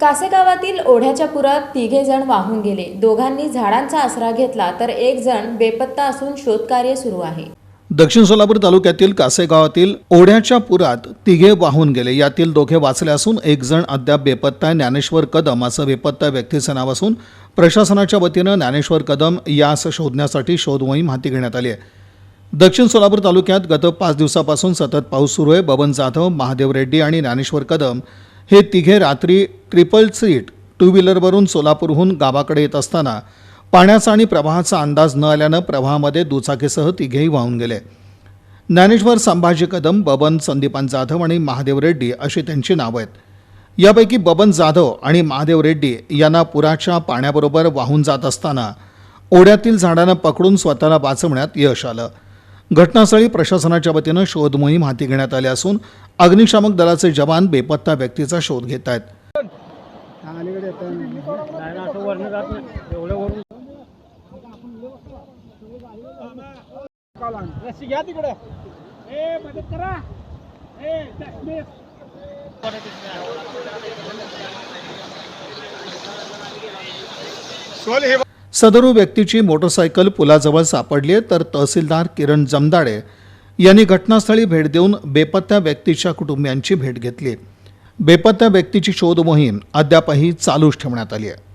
कासेगावातील ओढ्याच्या पुरात तिघे जण वाहून गेले. दोघांनी झाडांचा आसरा घेतला तर एक जण बेपत्ता असून शोधकार्य सुरू आहे. दक्षिण सोलापूर तालुक्यातील कासेगावातील ओढ्याच्या पुरात तिघे वाहून गेले. यातील दोघे वाचले असून एक जण अद्याप बेपत्ता आहे. ज्ञानेश्वर कदम असं बेपत्ता व्यक्तीचं नाव असून प्रशासनाच्या वतीनं ज्ञानेश्वर कदम यास शोधण्यासाठी शोध मोहीम हाती घेण्यात आली आहे. दक्षिण सोलापूर तालुक्यात गत पाच दिवसापासून सतत पाऊस सुरू आहे. बबन जाधव महादेव रेड्डी आणि ज्ञानेश्वर कदम हे तिघे रात्री ट्रिपल सीट टू व्हीलरवरून सोलापूरहून गावाकडे येत असताना पाण्याचा आणि प्रवाहाचा अंदाज न आल्यानं प्रवाहामध्ये दुचाकीसह तिघेही वाहून गेले. ज्ञानेश्वर संभाजी कदम बबन संदीपान जाधव आणि महादेव रेड्डी अशी त्यांची नावं आहेत. यापैकी बबन जाधव आणि महादेव रेड्डी यांना पुराच्या पाण्याबरोबर वाहून जात असताना ओढ्यातील झाडांना पकडून स्वतःला वाचवण्यात यश आलं. घटनास्थळी प्रशासनाच्या वतीनं शोधमोहीम हाती घेण्यात आली असून अग्निशामक दलाचे जवान बेपत्ता व्यक्तीचा शोध घेत आहेत अलीकडे येतं नाही ना, असं जात नाही. एवढं वरून. रस्सी घ्या तिकडे. ए मदत करा. ए. सदरू व्यक्तीची मोटरसायकल पुलाजवळ सापडली आहे तर तहसीलदार किरण जमदाडे यांनी घटनास्थळी भेट देऊन बेपत्ता व्यक्तीच्या कुटुंबियांची भेट घेतली बेपत्ता व्यक्तीची शोध मोहीम अद्यापही चालूच ठेवण्यात आली आहे.